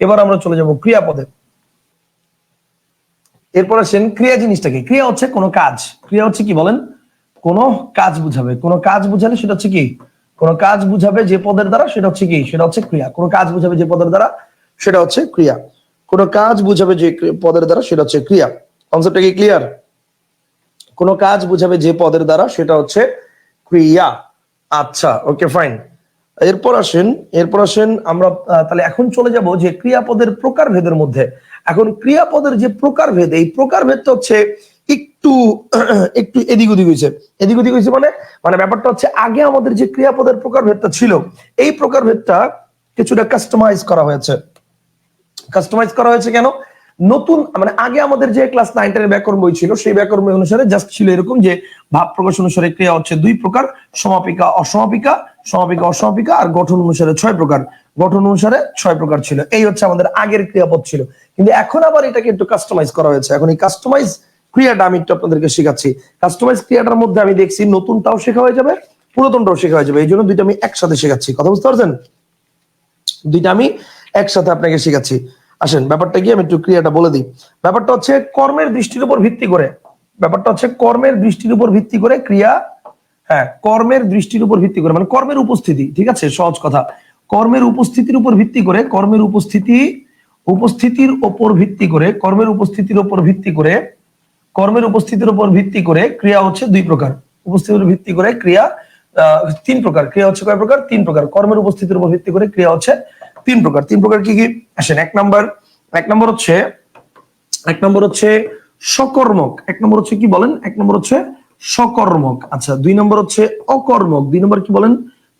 এবার আমরা চলে যাব ক্রিয়াপদে। এরপর আসেন ক্রিয়া জিনিসটা কি ক্রিয়া হচ্ছে কোনো কাজ। ক্রিয়া হচ্ছে কি বলেন? কোনো কাজ বুঝাবে। কোনো কাজ বুঝালে সেটা হচ্ছে কি? কোনো কাজ বুঝাবে যে পদের দ্বারা, সেটা হচ্ছে কি? সেটা হচ্ছে ক্রিয়া। কোনো কাজ বুঝাবে যে পদের দ্বারা, সেটা হচ্ছে ক্রিয়া। কোনো কাজ বুঝাবে যে পদের দ্বারা, সেটা হচ্ছে ক্রিয়া। কনসেপ্টটা কি ক্লিয়ার? কোনো কাজ বুঝাবে যে পদের দ্বারা, সেটা হচ্ছে ক্রিয়া। আচ্ছা ওকে, ফাইন। এরপর আসেন এরপর আসেন আমরা তাহলে এখন চলে যাব যে ক্রিয়াপদের প্রকারভেদের মধ্যে। এখন ক্রিয়াপদের যে প্রকারভেদ, এই প্রকারভেদটা হচ্ছে একটু একটু এদিক ওদিক হয়েছে। এদিক ওদিক হয়েছে মানে মানে ব্যাপারটা হচ্ছে আগে আমাদের যে ক্রিয়াপদের প্রকারভেদটা ছিল, এই প্রকারভেদটা কিছুটা কাস্টমাইজ করা হয়েছে। কাস্টমাইজ করা হয়েছে কেন? নতুন মানে আগে আমাদের যে ক্লাস নাইন টেনের ব্যাকরণ বই ছিল, সেই ব্যাকরণ অনুসারে জাস্ট ছিল এরকম যে ভাব প্রকাশ অনুসারে ক্রিয়া হচ্ছে দুই প্রকার, সমাপিকা, অসমাপিকা সমাপিকা অসমাপিকা আর গঠন অনুসারে ছয় প্রকার। গঠন অনুসারে ছয় প্রকার ছিল। এই হচ্ছে আমাদের আগের ক্রিয়াপদ ছিল। কিন্তু এখন আবার এটাকে একটু কাস্টমাইজ করা হয়েছে। এখন এই কাস্টমাইজ ক্রিয়াটা আমি একটু আপনাদেরকে শেখাচ্ছি। কাস্টমাইজ ক্রিয়াটার মধ্যে আমি দেখছি নতুনটাও শেখা হয়ে যাবে, পুরাতনটাও শেখা হয়ে যাবে। এই জন্য দুইটা আমি একসাথে শেখাচ্ছি। কথা বুঝতে পারছেন? দুইটা আমি একসাথে আপনাকে শেখাচ্ছি। আসেন, ব্যাপারটা কি? আমি একটু ক্রিয়াটা বলে দিই। ব্যাপারটা হচ্ছে কর্মের দৃষ্টির উপর ভিত্তি করে। ব্যাপারটা হচ্ছে কর্মের দৃষ্টির উপর ভিত্তি করে ক্রিয়া হ্যাঁ কর্মের দৃষ্টির উপর ভিত্তি করে মানে কর্মের উপস্থিতি, ঠিক আছে? সহজ কথা। কর্মের উপস্থিতির উপর ভিত্তি করে, কর্মের উপস্থিতি, উপস্থিতির উপর ভিত্তি করে, কর্মের উপস্থিতির উপর ভিত্তি করে, কর্মের উপস্থিতির উপর ভিত্তি করে ক্রিয়া হচ্ছে দুই প্রকার। উপস্থিতির ভিত্তি করে ক্রিয়া তিন প্রকার। ক্রিয়া হচ্ছে কয় প্রকার? তিন প্রকার। কর্মের উপস্থিতির উপর ভিত্তি করে ক্রিয়া হচ্ছে তিন প্রকার। তিন প্রকার কি কি? আসেন, এক নম্বর এক নম্বর হচ্ছে, এক নম্বর হচ্ছে সকর্মক। এক নম্বর হচ্ছে কি বলেন? এক নম্বর হচ্ছে সকর্মক আচ্ছা দুই নম্বর হচ্ছে অকর্মক। দুই নম্বর কি বলেন?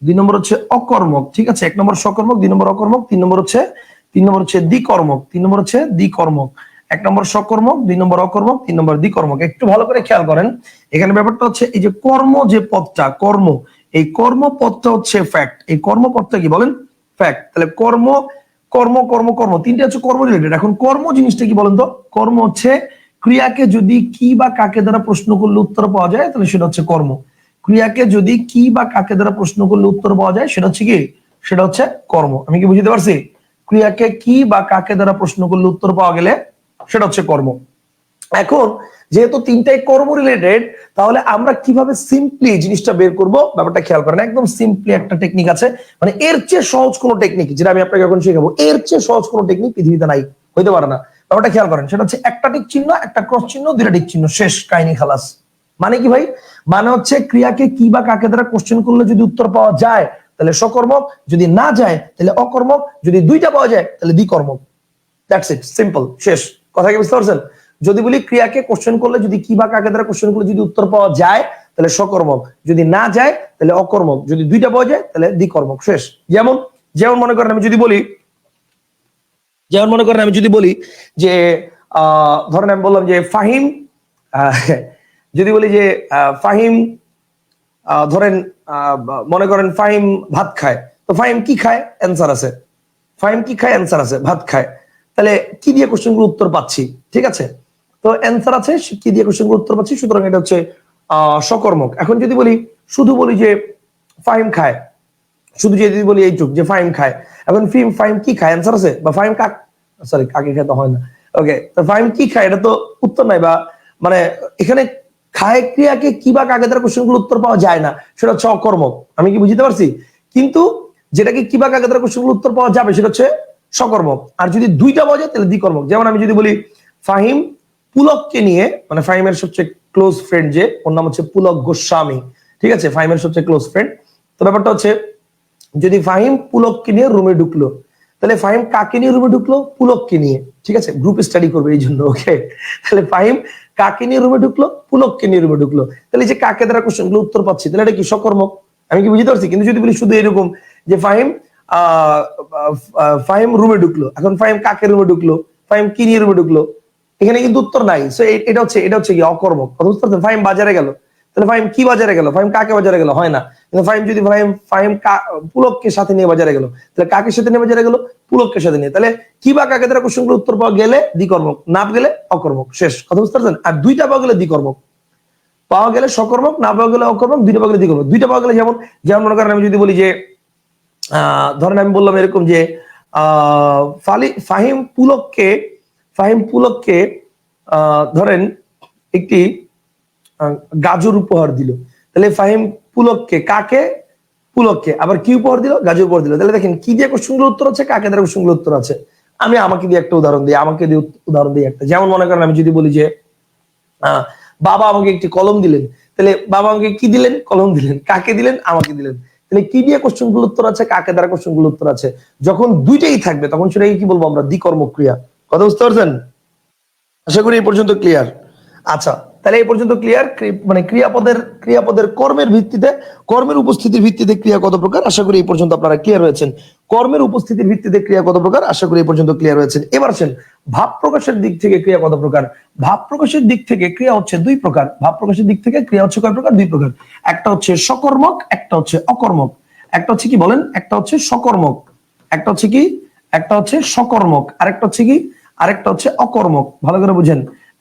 দুই নম্বর হচ্ছে অকর্মক, ঠিক আছে? এক নম্বর সকর্মক দুই নম্বর অকর্মক, তিন নম্বর হচ্ছে, তিন নম্বর হচ্ছে দ্বিকর্মক, তিন নম্বর হচ্ছে দ্বিকর্মক। এক নম্বর সকর্মক দুই নম্বর অকর্মক, তিন নম্বর দ্বিকর্মক। একটু ভালো করে খেয়াল করেন। এখানে ব্যাপারটা হচ্ছে, এই যে কর্ম যে পদটা, কর্ম, এই কর্ম পদটা হচ্ছে ফ্যাক্ট এই কর্মপদটা কি বলেন? ফ্যাক্ট তাহলে কর্ম কর্ম কর্ম কর্ম, তিনটে হচ্ছে কর্ম রিলেটেড এখন কর্ম জিনিসটা কি বলেন তো? কর্ম হচ্ছে ক্রিয়াকে যদি কি বা কাকে দ্বারা প্রশ্ন করলে উত্তর পাওয়া যায়, তাহলে সেটা হচ্ছে কর্ম। ক্রিয়াকে যদি কি বা কাকে দ্বারা প্রশ্ন করলে উত্তর পাওয়া যায়, সেটা হচ্ছে কি? সেটা হচ্ছে কর্ম। আমি কি বুঝতে পারছি? ক্রিয়াকে কি বা কাকে দ্বারা প্রশ্ন করলে উত্তর পাওয়া গেলে, সেটা হচ্ছে কর্ম। এখন, যেহেতু তিনটাই কর্ম রিলেটেড তাহলে আমরা কীভাবে সিম্পলি জিনিসটা বের করব? ব্যাপারটা খেয়াল করেন, একদম সিম্পলি একটা টেকনিক আছে। মানে এর চেয়ে সহজ কোনো টেকনিক যেটা আমি আপনাকে এখন শেখাবো, এর চেয়ে সহজ কোনো টেকনিক পৃথিবীতে নাই, হইতে পারে না। ব্যাপারটা খেয়াল করেন, সেটা হচ্ছে একটা টিক চিহ্ন, একটা ক্রস চিহ্ন, দুইটা টিক চিহ্ন, শেষ কাহিনী খালাস। মানে কি ভাই? মানে হচ্ছে ক্রিয়াকে কি বা কাকে দ্বারা কোশ্চেন করলে যদি উত্তর পাওয়া যায়, তাহলে সকর্মক যদি না যায়, তাহলে অকর্মক, যদি দুইটা পাওয়া যায়, তাহলে দ্বিকর্মক। দ্যাটস ইট সিম্পল শেষ। কথা কি বুঝতে পারছেন? যদি বলি ক্রিয়াকে কোশ্চেন করলে যদি কি বা কাকে দ্বারা কোশ্চেন করলে যদি উত্তর পাওয়া যায়, তাহলে সকর্মক যদি না যায়, তাহলে অকর্মক। যদি দুইটা পাওয়া যায়, তাহলে দ্বিকর্মক। শেষ। যেমন যেমন মনে করেন আমি যদি বলি যেমন মনে করেন আমি যদি বলি যে আহ, ধরেন আমি বললাম যে ফাহিম যদি বলি যে ফাহিম ধরেন মনে করেন ফাহিম ভাত খায় তো ফাহিম কি খায়? অ্যান্সার আছে। ফাহিম কি খায়? অ্যান্সার আছে ভাত খায়। তাহলে কি দিয়ে কোশ্চেনগুলো উত্তর পাচ্ছি? ঠিক আছে? তো অ্যান্সার আছে কি দিয়ে কোশ্চেনগুলো উত্তর পাচ্ছি? সুতরাং এটা হচ্ছে আহ সকর্মক এখন যদি বলি শুধু বলি যে ফাহিম খায় শুধু যদি বলি এই এইটুক, যে ফাইম খায়। এখন ফিম, ফাইম কি খায়? অ্যান্সার আছে? বা ফাহিম কাক? সরি কাকে খায় তো হয় না। ওকে তো ফাহিম কি খায়? এটা তো উত্তর নাই বা মানে এখানে খায় ক্রিয়াকে কি বা কাকে দ্বারা কোশ্চেনগুলো উত্তর পাওয়া যায় না, সেটা হচ্ছে অকর্মক। আমি কি বুঝতে পারছি? কিন্তু যেটাকে কি বা কাকে দ্বারা কোশ্চেনগুলো উত্তর পাওয়া যাবে, সেটা হচ্ছে সকর্মক আর যদি দুইটা পাওয়া যায়, তাহলে দ্বিকর্মক। যেমন আমি যদি বলি, ফাহিম পুলককে নিয়ে মানে ফাহিমের সবচেয়ে ক্লোজ ফ্রেন্ড যে, ওর নাম হচ্ছে পুলক গোস্বামী। ঠিক আছে? ফাহিমের সবচেয়ে ক্লোজ ফ্রেন্ড তো ব্যাপারটা হচ্ছে যদি ফাহিম পুলককে নিয়ে রুমে ঢুকলো, তাহলে ফাহিম কাকে নিয়ে রুমে ঢুকলো? পুলককে নিয়ে। ঠিক আছে? গ্রুপ স্টাডি করবে এই জন্য ওকে তাহলে ফাহিম কাকে নিয়ে রুমে ঢুকলো? পুলককে নিয়ে রুমে ঢুকলো। তাহলে যে কাকে দ্বারা কোশ্চেনগুলো উত্তর পাচ্ছি, তাহলে এটা কি সকর্মক আমি কি বুঝতে পারছি? কিন্তু যদি বলি শুধু এরকম যে ফাহিম ফাহিম রুমে ঢুকলো। এখন ফাহিম কাকে রুমে ঢুকলো? ফাহিম কি নিয়ে রুমে ঢুকলো? এখানে কিন্তু উত্তর নাই। সো এটা হচ্ছে এটা হচ্ছে কি? অকর্মক। কথা বুঝতে পারছেন? ফাহিম বাজারে গেল। তাহলে ফাহিম কি বাজারে গেল? ফাহিম কাকে বাজারে গেল? হয় না। কিন্তু ফাহিম যদি ফাহিম ফাহিম পুলককে সাথে নিয়ে বাজারে গেল, তাহলে কাকে সাথে নিয়ে বাজারে গেল? পুলককে সাথে নিয়ে। তাহলে কি বা কাকে দ্বারা কোশ্চেনগুলো উত্তর পাওয়া গেলে দ্বিকর্মক, না গেলে অকর্মক? শেষ। কথা বুঝতে পারছেন? আর দুইটা পাওয়া গেলে দ্বিকর্মক। পাওয়া গেলে সকর্মক না পাওয়া গেলে অকর্মক, দুইটা পাওয়া গেলে দ্বিকর্মক। দুইটা পাওয়া গেলে যেমন যেমন মনে করেন আমি যদি বলি যে আহ ধরেন আমি বললাম এরকম যে ফালি, ফাহিম পুলককে ফাহিম পুলককে ধরেন একটি গাজর উপহার দিল। তাহলে ফাহিম পুলককে, কাকে? পুলককে। আবার কি উপহার দিল? গাজর উপহার দিল। তাহলে দেখেন, কি দিয়ে কোশ্চেনগুলো উত্তর আছে, কাকে দ্বারা কোশ্চেনগুলো উত্তর আছে? আমি আমাকে দিয়ে একটা উদাহরণ দিই, আমাকে দিয়ে উদাহরণ দিই একটা। যেমন মনে করেন, আমি যদি বলি যে বাবা আমাকে একটি কলম দিলেন। তাহলে বাবা আমাকে কি দিলেন? কলম দিলেন। কাকে দিলেন? আমাকে দিলেন। তাহলে কি দিয়ে কোশ্চেনগুলো উত্তর আছে, কাকে দ্বারা কোশ্চেনগুলো উত্তর আছে? যখন দুইটাই থাকবে, তখন সেটাকে কি বলব আমরা? দ্বিকর্ম ক্রিয়া কথা বুঝতে পারছেন? আশা করি এই পর্যন্ত ক্লিয়ার আচ্ছা তাহলে এই পর্যন্ত ক্লিয়ার মানে ক্রিয়াপদের ক্রিয়াপদের কর্মের ভিত্তিতে, কর্মের উপস্থিতির ভিত্তিতে ক্রিয়া কত প্রকার? আশা করি এই পর্যন্ত আপনারা ক্লিয়ার হয়েছেন। কর্মের উপস্থিতির ভিত্তিতে ক্রিয়া কত প্রকার? আশা করি এই পর্যন্ত ক্লিয়ার হয়েছেন। এবার আসেন, ভাব প্রকাশের দিক থেকে ক্রিয়া কত প্রকার? ভাব প্রকাশের দিক থেকে ক্রিয়া হচ্ছে দুই প্রকার। ভাব প্রকাশের দিক থেকে ক্রিয়া হচ্ছে কয় প্রকার? দুই প্রকার। একটা হচ্ছে সকর্মক, একটা হচ্ছে অকর্মক। একটা হচ্ছে কি বলেন? একটা হচ্ছে সকর্মক। একটা হচ্ছে কি? একটা হচ্ছে সকর্মক। আরেকটা হচ্ছে কি? আরেকটা হচ্ছে অকর্মক। ভালো করে বুঝেন।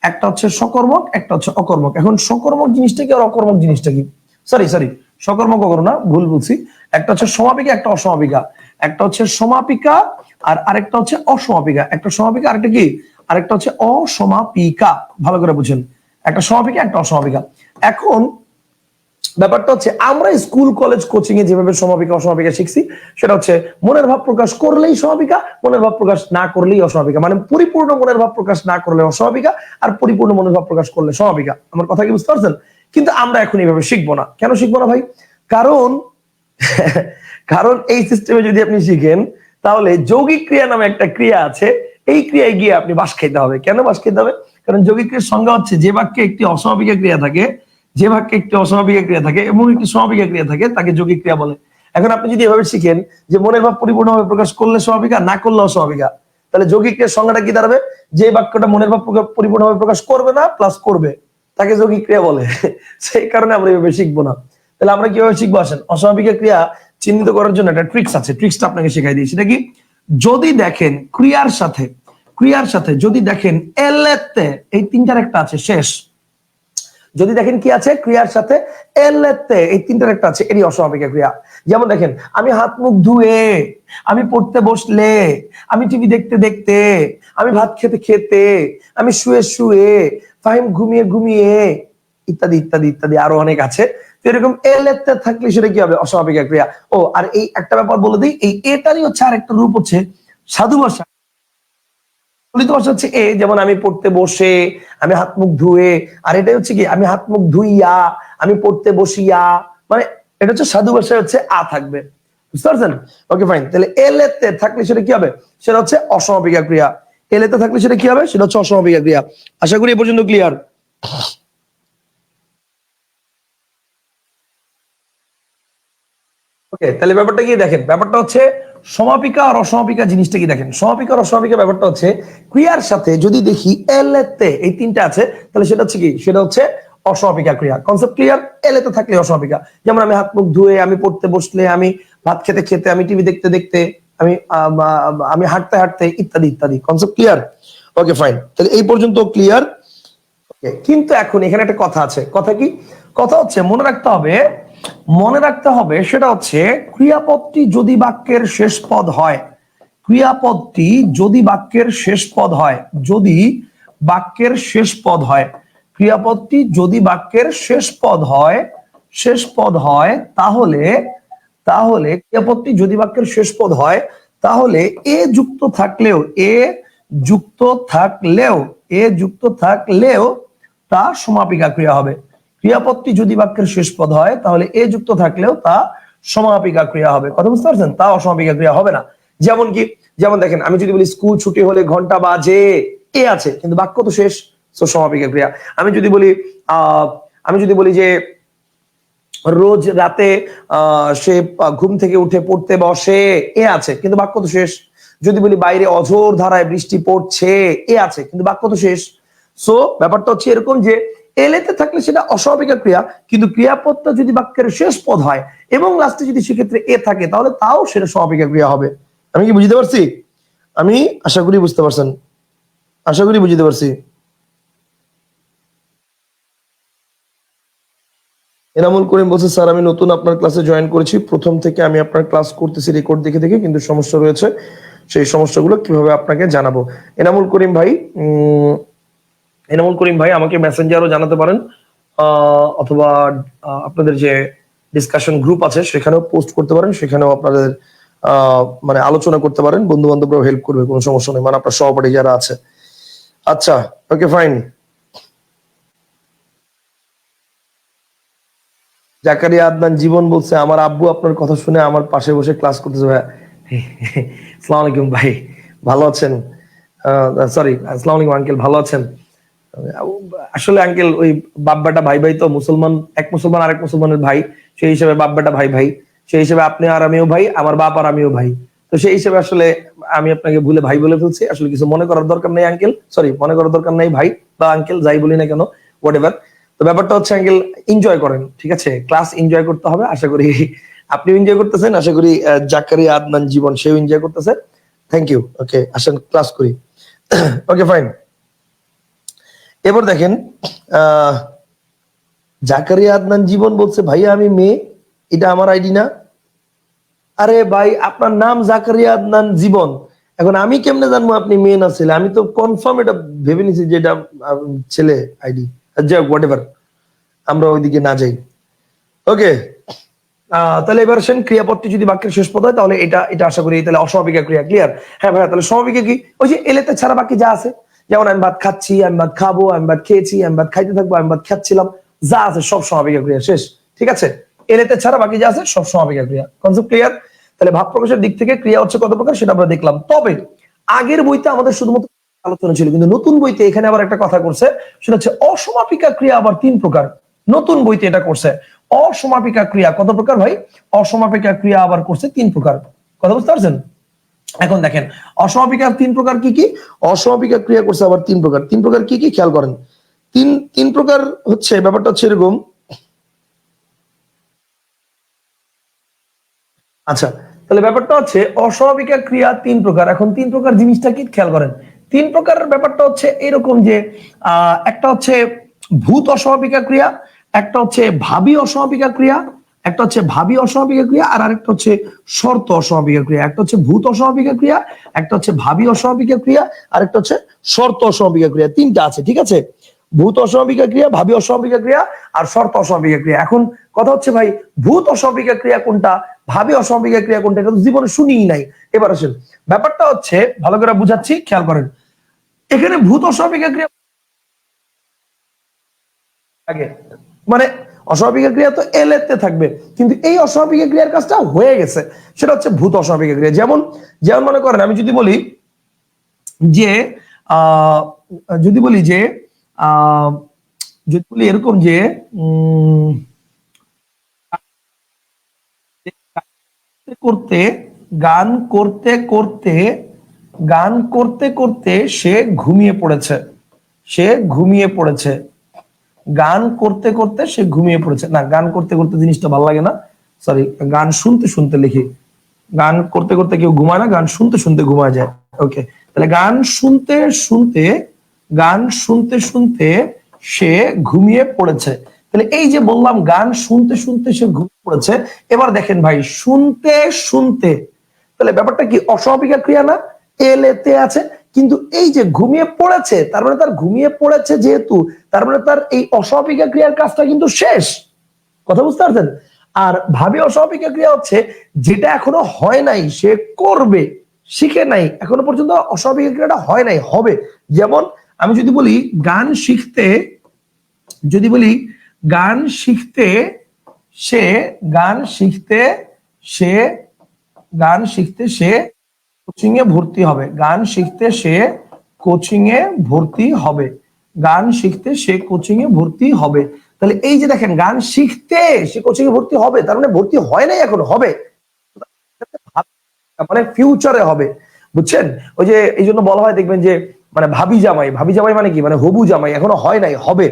একটা হচ্ছে সকর্মক একটা হচ্ছে অকর্মক। এখন সকর্মক জিনিসটা কি আর অকর্মক জিনিসটা কি? সরি সরি সকর্মক অকর্ম না, ভুল বলছি। একটা হচ্ছে সমাপিকা, একটা অসমাপিকা। একটা হচ্ছে সমাপিকা আর আরেকটা হচ্ছে অসমাপিকা। একটা সমাপিকা আরেকটা কি? আরেকটা হচ্ছে অসমাপিকা। ভালো করে বুঝেন। একটা সমাপিকা, একটা অসমাপিকা। এখন ব্যাপারটা হচ্ছে আমরা স্কুল, কলেজ কোচিং এ যেভাবে সমাপিকা, অসমাপিকা শিখছি, সেটা হচ্ছে মনের ভাব প্রকাশ করলেই সমাপিকা, মনের ভাব প্রকাশ না করলেই অসমাপিকা। মানে পরিপূর্ণ মনের ভাব প্রকাশ না করলে অসমাপিকা আর পরিপূর্ণ মনের ভাব প্রকাশ করলে সমাপিকা। আমার কথা কি বুঝতে পারছেন? কিন্তু আমরা এখন এইভাবে শিখব না। কেন শিখব না ভাই? কারণ কারণ এই সিস্টেমে যদি আপনি শিখেন, তাহলে যৌগিক ক্রিয়া নামে একটা ক্রিয়া আছে, এই ক্রিয়ায় গিয়ে আপনি বাস খেতে হবে। কেন বাস খেতে হবে? কারণ যৌগিক ক্রিয়ার সংজ্ঞা হচ্ছে যে বাক্যে একটি অসমাপিকা ক্রিয়া থাকে যে বাক্যে একটি অস্বাভাবিক ক্রিয়া থাকে এবং একটি স্বাভাবিক ক্রিয়া থাকে, তাকে যৌগিক ক্রিয়া বলে। এখন আপনি যদি এভাবে শিখেন যে মনের ভাব পরিপূর্ণভাবে প্রকাশ করলে স্বাভাবিকা, না করলে অস্বাভাবিকা, তাহলে যৌগিক ক্রিয়ার সংজ্ঞাটা কি দাঁড়াবে? যে বাক্যটা মনের ভাব পরিপূর্ণভাবে প্রকাশ করবে না প্লাস করবে, তাকে যৌগিক ক্রিয়া বলে। সেই কারণে আমরা এভাবে শিখব না। তাহলে আমরা কীভাবে শিখব? আসেন, অস্বাভাবিক ক্রিয়া চিহ্নিত করার জন্য একটা ট্রিক্স আছে। ট্রিক্সটা আপনাকে শেখাই দিই সেটা কি? যদি দেখেন ক্রিয়ার সাথে ক্রিয়ার সাথে যদি দেখেন এলেতে, এই তিনটার একটা আছে, শেষ। যদি দেখেন কি আছে, ক্রিয়ার সাথে এলেতে এই তিনটার একটা আছে, এরই অস্বাভাবিক ক্রিয়া। যেমন দেখেন, আমি হাত মুখ ধুয়ে, আমি পড়তে বসলে, আমি টিভি দেখতে দেখতে, আমি ভাত খেতে খেতে, আমি শুয়ে শুয়ে, ফাহিম ঘুমিয়ে ঘুমিয়ে, ইত্যাদি ইত্যাদি ইত্যাদি আরও অনেক আছে। তো এরকম এলেতে থাকলে সেটা কি হবে? অস্বাভাবিক ক্রিয়া। ও, আর এই একটা ব্যাপার বলে দিই, এই এটারই হচ্ছে আর একটা রূপ হচ্ছে সাধু ভাষা চলিত ভাষা হচ্ছে এ, যেমন আমি পড়তে বসে, আমি হাত মুখ ধুয়ে, আর এটাই হচ্ছে কি, আমি হাত মুখ ধুইয়া, আমি পড়তে বসিয়া মানে এটা হচ্ছে সাধু ভাষায় হচ্ছে আ থাকবে। বুঝতে পারছেন? ওকে ফাইন তাহলে এলেতে থাকলে সেটা কি হবে? সেটা হচ্ছে অসমাপিকা ক্রিয়া। এলেতে থাকলে সেটা কি হবে? সেটা হচ্ছে অসমাপিকা ক্রিয়া। আশা করি এ পর্যন্ত ক্লিয়ার ওকে তাহলে ব্যাপারটা কি দেখেন? ব্যাপারটা হচ্ছে সমাপিকা আর অসমাপিকা জিনিসটা কি দেখেন? সমাপিকা আর অসমাপিকা ব্যাপারটা হচ্ছে ক্রিয়ার সাথে যদি দেখি এল এলেতে এই তিনটা আছে তাহলে সেটা হচ্ছে কি? সেটা হচ্ছে অসমাপিকা ক্রিয়া। কনসেপ্ট ক্লিয়ার এলেতে থাকলে অসমাপিকা। যেমন আমি হাত মুখ ধুয়ে আমি পড়তে বসলে আমি ভাত খেতে খেতে আমি টিভি দেখতে দেখতে আম, আমি হাঁটতে হাঁটতে ইত্যাদি ইত্যাদি। কনসেপ্ট ক্লিয়ার ওকে ফাইন তাহলে এই পর্যন্ত ক্লিয়ার কিন্তু এখন এখানে একটা কথা আছে। কথা কি? কথা হচ্ছে মনে রাখতে হবে মনে রাখতে হবে সেটা হচ্ছে ক্রিয়াপদটি যদি বাক্যের শেষ পদ হয়। ক্রিয়াপদটি যদি বাক্যের শেষ পদ হয়, যদি বাক্যের শেষ পদ হয়। ক্রিয়াপদটি যদি বাক্যের শেষ পদ হয়, শেষ পদ হয়, তাহলে তাহলে ক্রিয়াপদটি যদি বাক্যের শেষ পদ হয়, তাহলে এ যুক্ত থাকলেও, এ যুক্ত থাকলেও, এ যুক্ত থাকলেও তা সমাপিকা ক্রিয়া হবে। ক্রিয়াপদটি যদি বাক্যের শেষ পদ হয়, তাহলে এ যুক্ত থাকলেও তা সমাপিকা ক্রিয়া হবে। কথা বুঝতে পারছেন? তা অসমাপিকা ক্রিয়া হবে না। যেমন কি, যেমন দেখেন, আমি যদি বলি স্কুল ছুটি হলে ঘণ্টা বাজে, এ আছে, কিন্তু বাক্য তো শেষ, তো সমাপিকা ক্রিয়া। আমি যদি বলি আমি যদি বলি যে রোজ রাতে সে ঘুম থেকে উঠে পড়তে বসে, এ আছে, কিন্তু বাক্য তো শেষ। যদি বলি বাইরে অঝোর ধারায় বৃষ্টি পড়ছে, এ আছে, কিন্তু বাক্য তো শেষ। সো, ব্যাপারটা হচ্ছে এরকম যে এলেতে থাকলে সেটা অস্বাভাবিক ক্রিয়া, কিন্তু ক্রিয়াপদটা যদি বাক্যের শেষ পদ হয় এবং লাস্টে যদি সেক্ষেত্রে এ থাকে, তাহলে তাও সেটা স্বাভাবিক ক্রিয়া হবে। আমি কি বুঝতে পারছি? আমি আশা করি বুঝতে পারছেন। আশা করি বুঝতে পারছি। এনামুল করিম বলছে, স্যার, আমি নতুন আপনার ক্লাসে জয়েন করেছি। প্রথম থেকে আমি আপনার ক্লাস করতেছি রেকর্ড দেখে দেখে, কিন্তু সমস্যা রয়েছে। সেই সমস্যাগুলো কীভাবে আপনাকে জানাব? এনামুল করিম ভাই এনামুল করিম ভাই, আমাকে মেসেঞ্জারও জানাতে পারেন অথবা আপনাদের যে ডিসকাশন গ্রুপ আছে, সেখানেও পোস্ট করতে পারেন, সেখানেও আপনাদের মানে আলোচনা করতে পারেন বন্ধু বান্ধবরাও হেল্প করবে, কোনো সমস্যা নেই। মানে আপনার সহপাঠী যারা আছে। আচ্ছা ওকে ফাইন জাকারিয়া আদনান জীবন বলছে, আমার আব্বু আপনার কথা শুনে আমার পাশে বসে ক্লাস করতেছে। ভাই ভাই, ভালো আছেন? সরি আসসালামু আলাইকুম আঙ্কেল ভালো আছেন? আসলে আঙ্কেল ওই বাব্বাটা ভাই ভাই তো মুসলমান এক মুসলমান আরেক মুসলমানের ভাই সেই হিসেবে বাব্বাটা ভাই ভাই সেই হিসেবে আপনি আর আমিও ভাই আমার বাপ আর আমিও ভাই। তো সেই হিসেবে আসলে আমি আপনাকে ভুলে ভাই বলে ফেলছি আসলে কিছু মনে করার দরকার নেই আঙ্কেল সরি মনে করার দরকার নেই ভাই বা আঙ্কেল যাই বলি না কেন হোয়াট এভার তো ব্যাপারটা হচ্ছে আঙ্কেল এনজয় করেন ঠিক আছে? ক্লাস এনজয় করতে হবে আশা করি আপনি এনজয় করতেছেন আশা করি আহ, জাকারিয়া আদনান জীবন সেও এনজয় করতেছে। থ্যাংক ইউ ওকে আসেন ক্লাস করি। ওকে ফাইন এবার দেখেন জাকারিয়া আদনান জীবন বলছে, ভাইয়া, আমি মেয়ে, এটা আমার আইডি না। আরে ভাই, আপনার নাম জাকারিয়া আদনান জীবন। এখন আমি কেমনে জানব আপনি মেয়ে না ছেলে? আমি তো কনফার্ম এটা ভেবে নিছি যে এটা ছেলে আইডি। যাই হোক হোয়াট এভার আমরা ওইদিকে না যাই। ওকে তাহলে এবার আসেন, ক্রিয়াপদটি যদি বাক্যের শেষ পদ হয়, তাহলে এটা এটা আশা করি তাহলে অস্বাভাবিক ক্রিয়া ক্লিয়ার হ্যাঁ ভাইয়া, তাহলে স্বাভাবিক কি? ওই যে এলেতে ছাড়া বাকি যা আছে। যেমন আমি ভাত খাচ্ছি, আমি ভাত খাব, আমি ভাত খেয়েছি, আমি ভাত খাইতে থাকব, আমি ভাত খাচ্ছিলাম, যা আছে সব স্বাভাবিক ক্রিয়া, শেষ। ঠিক আছে? এলেতে ছাড়া বাকি যা আছে সব স্বাভাবিক ক্রিয়া। Concept clear? তাহলে ভাব প্রকাশের দিক থেকে ক্রিয়া হচ্ছে কত প্রকার সেটা আমরা দেখলাম। তবে আগের বইতে আমাদের শুধুমাত্র আলোচনা ছিল, কিন্তু নতুন বইতে এখানে আবার একটা কথা করছে, সেটা হচ্ছে অসমাপিকা ক্রিয়া আবার তিন প্রকার। নতুন বইতে এটা করছে। অসমাপিকা ক্রিয়া কত প্রকার ভাই? অসমাপিকা ক্রিয়া আবার করছে তিন প্রকার। কথা বুঝতে পারছেন? এখন দেখেন অসমাপিকার তিন প্রকার কি কি? অসমাপিকা ক্রিয়া করছে আবার তিন প্রকার। তিন প্রকার কি কি? খেয়াল করেন। তিন তিন প্রকার হচ্ছে, ব্যাপারটা হচ্ছে এরকম। আচ্ছা তাহলে ব্যাপারটা হচ্ছে, অস্বাভাবিকা ক্রিয়া তিন প্রকার। এখন তিন প্রকার জিনিসটা কি? খেয়াল করেন। তিন প্রকার ব্যাপারটা হচ্ছে এরকম যে একটা হচ্ছে ভূত অস্বাভাবিকা ক্রিয়া, একটা হচ্ছে ভাবি অস্বাভাবিকা ক্রিয়া একটা হচ্ছে ভাবি অস্বাভাবিকা ক্রিয়া আর আরেকটা হচ্ছে শর্ত অস্বাভাবিকা ক্রিয়া। একটা হচ্ছে ভূত অস্বাভাবিকা ক্রিয়া, একটা হচ্ছে ভাবি অস্বাভাবিকা ক্রিয়া আর একটা হচ্ছে শর্ত অস্বাভাবিকা ক্রিয়া। তিনটা আছে, ঠিক আছে? ভূত অস্বাভাবিকা ক্রিয়া, ভাবি অস্বাভাবিকা ক্রিয়া আর শর্ত অস্বাভাবিকা ক্রিয়া। এখন কথা হচ্ছে ভাই, ভূত অস্বাভাবিকা ক্রিয়া কোনটা, ভাবি অস্বাভাবিকা ক্রিয়া কোনটা, এটা তো জীবনে শুনিই নাই। এবার আসেন, ব্যাপারটা হচ্ছে, ভালো করে বুঝাচ্ছি, খেয়াল করেন। এখানে ভূত অস্বাভাবিকা ক্রিয়া আগে মানে অস্বাভাবিক ক্রিয়া তো এলেতে থাকবে। কিন্তু এই অস্বাভাবিক ক্রিয়ার কাজটা হয়ে গেছে। সেটা হচ্ছে ভূত অস্বাভাবিক ক্রিয়া। যেমন যেমন মনে করেন, আমি যদি বলি যে যদি বলি যে যদি বলি এরকম যে করতে, গান করতে করতে, গান করতে করতে সে ঘুমিয়ে পড়েছে। সে ঘুমিয়ে পড়েছে। গান করতে করতে সে ঘুমিয়ে পড়েছে। না, গান করতে করতে জিনিসটা ভালো লাগে না। সরি গান শুনতে শুনতে লিখি। গান করতে করতে কেউ ঘুমায় না, গান শুনতে শুনতে ঘুমায় যায়। ওকে তাহলে গান শুনতে শুনতে, গান শুনতে শুনতে সে ঘুমিয়ে পড়েছে। তাহলে এই যে বললাম, গান শুনতে শুনতে সে ঘুমিয়ে পড়েছে, এবার দেখেন ভাই, শুনতে শুনতে। তাহলে ব্যাপারটা কি অস্বাভাবিক ক্রিয়া না? এলেতে আছে। কিন্তু এই যে ঘুমিয়ে পড়েছে, তার মানে তার ঘুমিয়ে পড়েছে যেহেতু, তার মানে তার এই অস্বাভাবিক ক্রিয়ার কাজটা কিন্তু শেষ। কথা বুঝতে পারছেন? আর ভাবি অস্বাভাবিক ক্রিয়া হচ্ছে, যেটা এখনও হয় নাই, সে করবে, শিখে নাই, এখনও পর্যন্ত অস্বাভাবিক ক্রিয়াটা হয় নাই, হবে। যেমন আমি যদি বলি, গান শিখতে, যদি বলি, গান শিখতে সে, গান শিখতে সে, গান শিখতে সে কোচিং এ ভর্তি হবে। গান শিখতে সে কোচিং এ ভর্তি হবে। গান শিখতে সে কোচিং এ ভর্তি হবে। তাহলে এই যে দেখেন, গান শিখতে সে কোচিং এ ভর্তি হবে, তার মানে ভর্তি হয় নাই এখন, হবে। মানে ফিউচারে হবে। বুঝছেন? ওই যে এই জন্য বলা হয়, দেখবেন যে মানে ভাবি জামাই ভাবি জামাই মানে কি? মানে হবু জামাই, এখনও হয় নাই, হবে।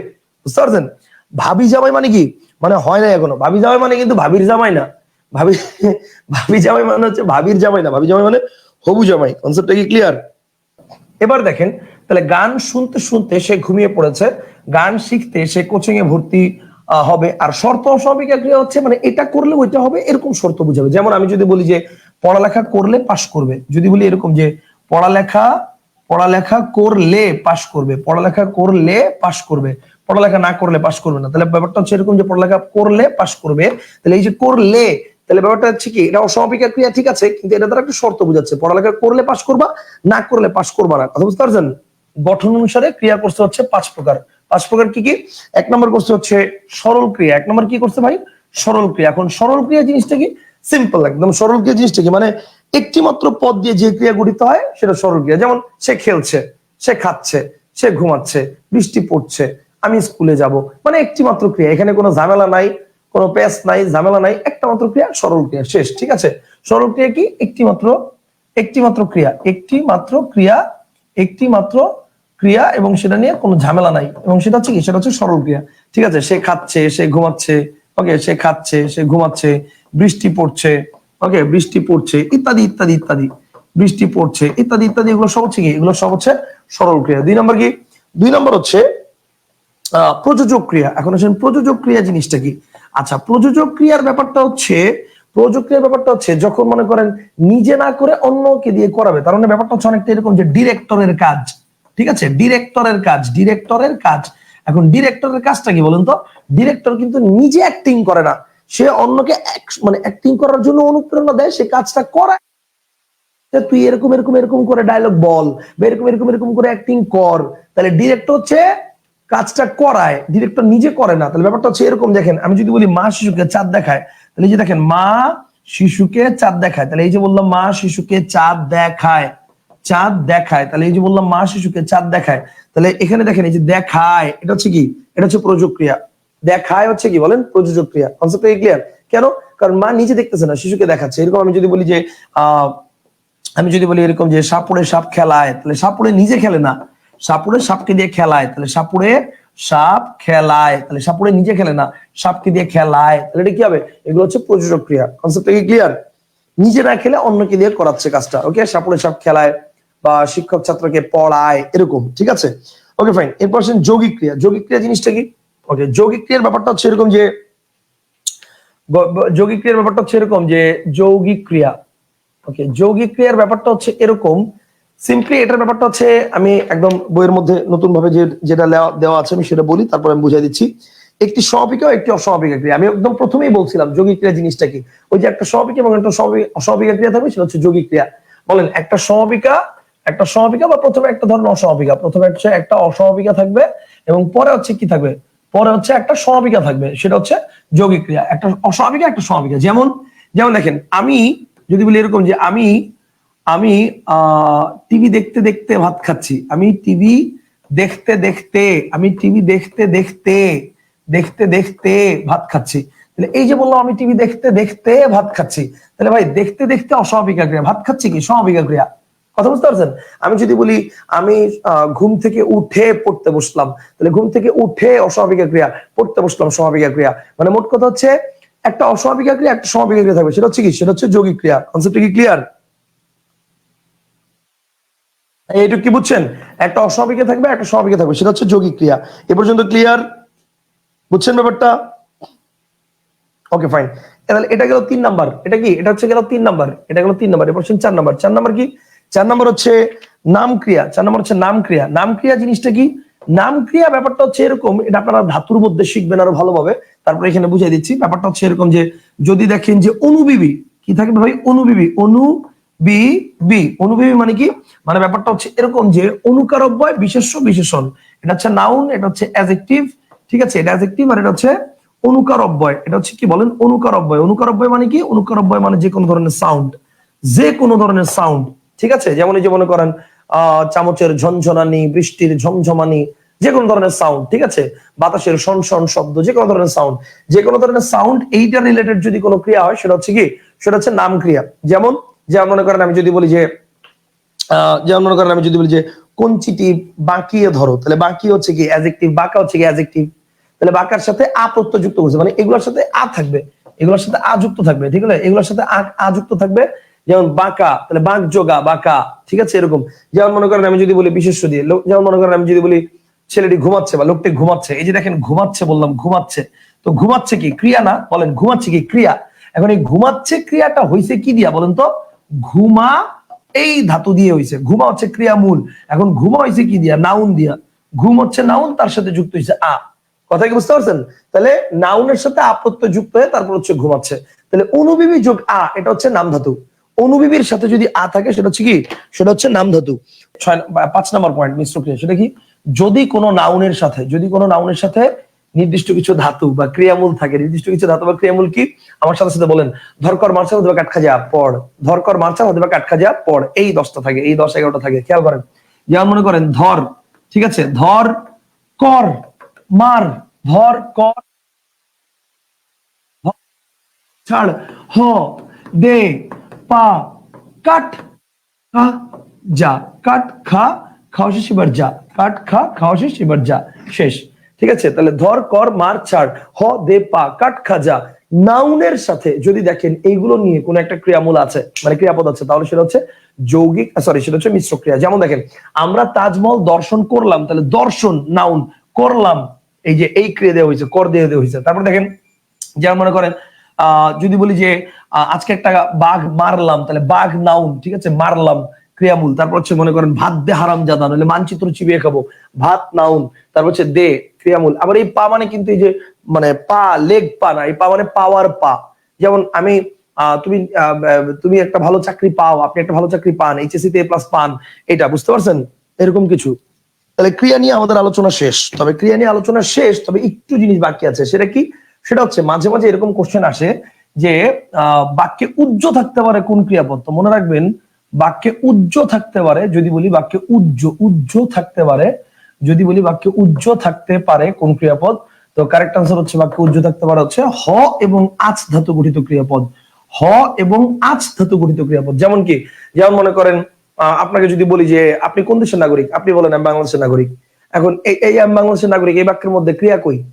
বুঝতে পারছেন? ভাবি জামাই মানে কি? মানে হয় নাই এখনও। ভাবি জামাই মানে কিন্তু ভাবির জামাই না। ভাবি ভাবি জামাই মানে হচ্ছে ভাবির জামাই না। ভাবি জামাই মানে হবু জামাই কনসেপ্টটা কি ক্লিয়ার এবার দেখেন, তাহলে গান শুনতে শুনতে সে ঘুমিয়ে পড়েছে, গান শিখতে সে কোচিং এ ভর্তি হবে। আর শর্ত অস্বাভাবিক ক্রিয়া হচ্ছে মানে এটা করলে ওইটা হবে, এরকম শর্ত বুঝাবে। যেমন আমি যদি বলি যে, পড়ালেখা করলে পাশ করবে। যদি বলি এরকম যে, পড়ালেখা পড়ালেখা করলে পাশ করবে। পড়ালেখা করলে পাশ করবে। পড়ালেখা না করলে পাশ করবে না। তাহলে ব্যাপারটা হচ্ছে এরকম যে, পড়ালেখা করলে পাশ করবে। তাহলে এই যে করলে তাহলে ব্যাপারটা হচ্ছে কি, এটা অসমাপিকা ক্রিয়া ঠিক আছে, কিন্তু এটা দ্বারা একটা শর্ত বোঝাচ্ছে। পড়ালেখা করলে পাশ করবা, না করলে পাশ করবা না। কথা বুঝতে পারছেন? গঠন অনুসারে ক্রিয়া করতে হচ্ছে পাঁচ প্রকার। পাঁচ প্রকার কি কি? এক নম্বর করছে হচ্ছে সরল ক্রিয়া। এক নম্বর কি করছে ভাই? সরল ক্রিয়া। এখন সরল ক্রিয়া জিনিসটা কি? সিম্পল একদম সরল ক্রিয়া জিনিসটা কি? মানে একটি মাত্র পদ দিয়ে যে ক্রিয়া গঠিত হয়, সেটা সরল ক্রিয়া। যেমন সে খেলছে, সে খাচ্ছে, সে ঘুমাচ্ছে, বৃষ্টি পড়ছে, আমি স্কুলে যাব। মানে একটি মাত্র ক্রিয়া। এখানে কোনো ঝামেলা নাই। কোনো প্যাস নাই ঝামেলা নাই একটা মাত্র ক্রিয়া সরল ক্রিয়া শেষ ঠিক আছে? সরল ক্রিয়া কি? একটি মাত্র একটি মাত্র ক্রিয়া একটি মাত্র ক্রিয়া একটি মাত্র ক্রিয়া এবং সেটা নিয়ে কোনো ঝামেলা নাই এবং সেটা হচ্ছে কি? সেটা হচ্ছে সরল ক্রিয়া ঠিক আছে? সে খাচ্ছে সে ঘুমাচ্ছে ওকে? সে খাচ্ছে সে ঘুমাচ্ছে বৃষ্টি পড়ছে ওকে? বৃষ্টি পড়ছে ইত্যাদি ইত্যাদি ইত্যাদি বৃষ্টি পড়ছে ইত্যাদি ইত্যাদি এগুলো সব হচ্ছে কি? এগুলো সব হচ্ছে সরল ক্রিয়া। দুই নম্বর কি? দুই নম্বর হচ্ছে আহ, প্রযোজক ক্রিয়া। এখন আসেন প্রযোজক ক্রিয়া জিনিসটা কি? আচ্ছা প্রযোজক ক্রিয়ার ব্যাপারটা হচ্ছে, প্রযোজক ক্রিয়ার ব্যাপারটা হচ্ছে, যখন মনে করেন নিজে না করে অন্যকে দিয়ে করাবে, তার মানে ব্যাপারটা হচ্ছে অনেকটা এরকম যে ডিরেক্টরের কাজ, ঠিক আছে? ডিরেক্টরের কাজ ডিরেক্টরের কাজ। এখন ডিরেক্টরের কাজটা কি বলুন তো? ডিরেক্টর কিন্তু নিজে অ্যাক্টিং করে না। সে অন্যকে মানে অ্যাক্টিং করার জন্য অনুপ্রেরণা দেয়, সে কাজটা করায়। যে তুই এরকম এরকম এরকম করে ডায়লগ বল, বা এরকম এরকম এরকম করে অ্যাক্টিং কর। তাহলে ডিরেক্টর হচ্ছে কাজটা করায় ডিরেক্টর নিজে করে না, তাহলে ব্যাপারটা হচ্ছে এরকম, দেখেন, আমি যদি বলি মা শিশুকে চাঁদ দেখায়, তাহলে যে দেখেন, মা শিশুকে চাঁদ দেখায়, তাহলে এই যে বললাম মা শিশুকে চাঁদ দেখায় চাঁদ দেখায়, তাহলে এই যে বললাম মা শিশুকে চাঁদ দেখায়, তাহলে এখানে দেখেন এই যে দেখায়, এটা হচ্ছে কি? এটা হচ্ছে প্রযোজক ক্রিয়া দেখায় হচ্ছে কি বলেন? প্রযোজক ক্রিয়া কনসেপ্ট ক্লিয়ার কেন? কারণ মা নিজে দেখতেছে না, শিশুকে দেখাচ্ছে। এরকম আমি যদি বলি যে, আহ, আমি যদি বলি এরকম যে সাপুড়ে সাপ খেলায়, তাহলে সাপুড়ে নিজে খেলে না। সাপুড়ে সাপকে দিয়ে খেলায়, তাহলে সাপুড়ে সাপ খেলায়, তাহলে সাপুড়ে নিজে খেলে না, সাপকে দিয়ে খেলায়, তাহলে এটা কি হবে? এগুলো হচ্ছে প্রযোজক ক্রিয়া। কনসেপ্টটা কি ক্লিয়ার নিজে না খেলে অন্যকে দিয়ে করাচ্ছে কাজটা ওকে সাপুড়ে সাপ খেলায় বা শিক্ষক ছাত্রকে পড়ায়, এরকম, ঠিক আছে? ওকে ফাইন এরপর আসেন যৌগিক ক্রিয়া। যৌগিক ক্রিয়া জিনিসটা কি? ওকে যৌগিক ক্রিয়ার ব্যাপারটা হচ্ছে এরকম যে যৌগিক ক্রিয়ার ব্যাপারটা হচ্ছে এরকম যে, যৌগিক ক্রিয়া ওকে যৌগিক ক্রিয়ার ব্যাপারটা হচ্ছে এরকম সিম্পলি এটার ব্যাপারটা হচ্ছে, আমি একদম বইয়ের মধ্যে নতুন ভাবে যেটা দেওয়া- আছে, আমি সেটা বলি, তারপর আমি বুঝাই দিচ্ছি। একটি ও একটি অসমাপিকা ক্রিয়া। আমি একদম প্রথমেই বলছিলাম, যৌগিক ক্রিয়া জিনিসটা কি? ওই যে একটা সমাপিকা এবং একটা অসমাপিকা ক্রিয়া থাকবে, সেটা হচ্ছে যৌগিক ক্রিয়া। বলেন, একটা সমাপিকা একটা স্বাভাবিকা বা প্রথমে একটা ধরনের অস্বাভাবিকা? প্রথমে হচ্ছে একটা অস্বাভাবিকা থাকবে এবং পরে হচ্ছে কি থাকবে? পরে হচ্ছে একটা স্বাভাবিকা থাকবে, সেটা হচ্ছে যৌগিক ক্রিয়া। একটা অস্বাভাবিকা একটা স্বাভাবিকা। যেমন যেমন দেখেন, আমি যদি বলি এরকম যে, আমি আমি টিভি দেখতে দেখতে ভাত খাচ্ছি। আমি টিভি দেখতে দেখতে, আমি টিভি দেখতে দেখতে দেখতে দেখতে ভাত খাচ্ছি। তাহলে এই যে বললাম, আমি টিভি দেখতে দেখতে ভাত খাচ্ছি। তাহলে ভাই, দেখতে দেখতে অস্বাভাবিকা ক্রিয়া ভাত খাচ্ছি কি? স্বাভাবিকা ক্রিয়া কথা বুঝতে পারছেন? আমি যদি বলি, আমি ঘুম থেকে উঠে পড়তে বসলাম, তাহলে ঘুম থেকে উঠে অস্বাভাবিকা ক্রিয়া পড়তে বসলাম, স্বাভাবিকা ক্রিয়া মানে মোট কথা হচ্ছে, একটা অস্বাভাবিকা ক্রিয়া একটা স্বাভাবিক ক্রিয়া থাকবে। সেটা হচ্ছে কি? সেটা হচ্ছে যৌগিক ক্রিয়া। কনসেপ্ট কি ক্লিয়ার এইটুকু কি বুঝছেন? একটা অস্বাভাবিকে থাকবে, একটা স্বাভাবিকে থাকবে। সেটা হচ্ছে যৌগিক ক্রিয়া। এ পর্যন্ত ক্লিয়ার বুঝছেন ব্যাপারটা? ওকে ফাইন তাহলে এটা গেল তিন নাম্বার। এটা কি? এটা হচ্ছে গেল তিন নাম্বার। এটা গেল তিন নাম্বার। এবার চার নাম্বার। চার নাম্বার কি? চার নাম্বার হচ্ছে নাম ক্রিয়া। চার নাম্বার হচ্ছে নাম ক্রিয়া। নাম ক্রিয়া জিনিসটা কি? নাম ক্রিয়া ব্যাপারটা হচ্ছে এরকম। এটা আপনারা ধাতুর মধ্যে শিখবেন আরও ভালোভাবে। তারপরে এখানে বুঝাই দিচ্ছি। ব্যাপারটা হচ্ছে এরকম যে, যদি দেখেন যে অনুবিবি, কি থাকবে ভাই? অনুবিবি। অনু বি বি অনুবিবি মানে কি? মানে ব্যাপারটা হচ্ছে এরকম যে অনুকারব্যয় বিশেষ্য বিশেষণ। এটা হচ্ছে নাউন এটা হচ্ছে অ্যাজেক্টিভ ঠিক আছে? এটা অ্যাজেক্টিভ আর এটা হচ্ছে অনুকার অব্যয় এটা হচ্ছে কি বলেন? অনুকার অব্যয় অনুকার অব্যয় মানে কি? অনুকার অব্যয় মানে যে কোনো ধরনের সাউন্ড যে কোনো ধরনের সাউন্ড ঠিক আছে? যেমন এই যে মনে করেন চামচের ঝনঝনানি, বৃষ্টির ঝমঝমানি, যে কোনো ধরনের সাউন্ড ঠিক আছে? বাতাসের শন শব্দ, যে কোনো ধরনের সাউন্ড যে কোনো ধরনের সাউন্ড এইটা রিলেটেড যদি কোনো ক্রিয়া হয়, সেটা হচ্ছে কি? সেটা হচ্ছে নাম ক্রিয়া। যেমন যেমন মনে করেন আমি যদি বলি যে যেমন মনে করেন আমি যদি বলি যে কঞ্চিটি বাঁকিয়ে ধরো, তাহলে বাঁকিয়ে হচ্ছে কি অ্যাজেক্টিভ বাঁকা হচ্ছে কি অ্যাজেক্টিভ তাহলে বাঁকার সাথে আ প্রত্যয় যুক্ত করছে মানে এগুলোর সাথে আ থাকবে, এগুলোর সাথে আ যুক্ত থাকবে, ঠিক আছে? এগুলোর সাথে আ আ যুক্ত থাকবে, যেমন বাঁকা, তাহলে বাঁক যোগা, বাঁকা, ঠিক আছে? এরকম। যেমন মনে করেন আমি যদি বলি বিশেষ্য দিয়ে যেমন মনে করেন আমি যদি বলি ছেলেটি ঘুমাচ্ছে বা লোকটি ঘুমাচ্ছে, এই যে দেখেন ঘুমাচ্ছে বললাম, ঘুমাচ্ছে। তো ঘুমাচ্ছে কি? ক্রিয়া না? বলেন ঘুমাচ্ছে কি? ক্রিয়া। এখন এই ঘুমাচ্ছে ক্রিয়াটা হয়েছে কি দিয়া বলেন তো? ঘুমা, এই ধাতু দিয়ে হয়েছে ঘুমা হচ্ছে ক্রিয়ামূল। এখন ঘুমা হয়েছে কি দিয়া? নাউন দিয়া। ঘুম হচ্ছে নাউন, তার সাথে যুক্ত হয়েছে আ। কথা কি বুঝতে পারছেন? তাহলে নাউনের সাথে আপত্য যুক্ত হয়ে তারপর হচ্ছে ঘুমাচ্ছে। তাহলে অনুবিবি যোগ আ, এটা হচ্ছে নাম ধাতু। অনুবিবির সাথে যদি আ থাকে, সেটা হচ্ছে কি? সেটা হচ্ছে নাম ধাতু। ছয়, পাঁচ নম্বর পয়েন্ট মিশ্র ক্রিয়া। সেটা কি? যদি কোনো নাউনের সাথে, যদি কোনো নাউনের সাথে নির্দিষ্ট কিছু ধাতু বা ক্রিয়ামূল থাকে, নির্দিষ্ট কিছু ধাতু বা ক্রিয়ামূল কি? আমার সাথে সাথে বলেন ধরকর মার্চা অথবা কাটখা যা পড়। ধরকর মার্চা অথবা কাটখা যা পড়। এই দশটা থাকে, এই দশ এগারোটা থাকে, খেয়াল করেন। যেমন মনে করেন, ধর, ঠিক আছে? ধর, কর, মার, ধর, কর ছাড়, হ, দে, পা কাট খা, যা। কাট খা, খাওয়া শেষ, এবার যা। কাট খা, খাওয়া শেষ, এবার যা। শেষ। ঠিক আছে? তাহলে ধর, কর, মার, ছাড়, হ, দে, পা, কাট খা যা নাউনের সাথে যদি দেখেন এইগুলো নিয়ে কোন একটা ক্রিয়ামূল আছে মানে ক্রিয়াপদ আছে, তাহলে সেটা হচ্ছে যৌগিক সরি সেটা হচ্ছে মিশ্র ক্রিয়া যেমন দেখেন, আমরা তাজমহল দর্শন করলাম, তাহলে দর্শন নাউন করলাম, এই যে এই ক্রিয়া দেওয়া হয়েছে, কর দেওয়া হয়েছে। তারপর দেখেন, যেমন মনে করেন, আহ, যদি বলি যে আজকে একটা বাঘ মারলাম, তাহলে বাঘ নাউন ঠিক আছে? মারলাম। ক্রিয়ামূল। তারপর হচ্ছে মনে করেন ভাত দে হারাম জাদা, নাহলে মানচিত্র চিবিয়ে খাব। ভাত, নাউন, তারপর হচ্ছে দে, ক্রিয়ামূল। আবার এই পা মানে কিন্তু এই যে মানে পা, লেগ পা না, এই পা মানে পাওয়ার পা। যেমন আমি তুমি তুমি একটা ভালো চাকরি পাও, আপনি একটা ভালো চাকরি পান এইচএসসি তে প্লাস পান, এটা, বুঝতে পারছেন? এরকম কিছু। তাহলে ক্রিয়া নিয়ে আমাদের আলোচনা শেষ। তবে ক্রিয়া নিয়ে আলোচনা শেষ, তবে একটু জিনিস বাকি আছে, সেটা কি? সেটা হচ্ছে মাঝে মাঝে এরকম কোশ্চেন আসে যে বাক্যে উজ্জ থাকতে পারে কোন ক্রিয়াপদ? তো মনে রাখবেন বাক্যে উজ্জ থাকতে পারে যদি বলি বাক্যে উজ্জ উজ্জ থাকতে পারে যদি বলি বাক্যে উজ্জ থাকতে পারে কোন ক্রিয়াপদ? তো কারেক্ট আনসার হচ্ছে বাক্যে উজ্জ থাকতে পারে হচ্ছে হ এবং আচ ধাতু গঠিত ক্রিয়াপদ। হ এবং আচ ধাতু গঠিত ক্রিয়াপদ। যেমন কি? যেমন মনে করেন আপনাকে যদি বলি যে আপনি কোন দেশের নাগরিক? আপনি বলেন, আমি বাংলাদেশের নাগরিক। এখন এই এই আমি বাংলাদেশের নাগরিক, এই বাক্যের মধ্যে ক্রিয়া কই?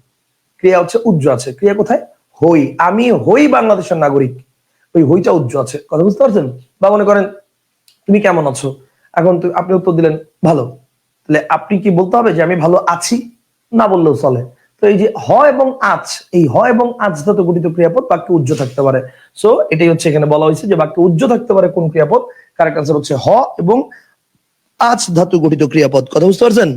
ক্রিয়া হচ্ছে উজ্জ আছে। ক্রিয়া কোথায়? হই। আমি হই বাংলাদেশের নাগরিক। ওই হইটা উজ্জ আছে। কথা বুঝতে পারছেন? বা মনে করেন তুমি কেমন আছো? এখন আপনি উত্তর দিলেন, ভালো। তাহলে আপনি কি বলতে হবে যে আমি ভালো আছি? না বললেও চলে। তো এই যে হ এবং আজ, এই হ এবং আজ ধাতু গঠিত ক্রিয়াপদ বাক্যে উজ্জ্ব থাকতে পারে। সো এটাই হচ্ছে এখানে বলা হয়েছে যে বাক্যে উজ্জ্ব থাকতে পারে কোন ক্রিয়াপদ। কারেক্ট আনসার হচ্ছে হ এবং আজ ধাতু গঠিত ক্রিয়াপদ। কথা বুঝতে পারছেন?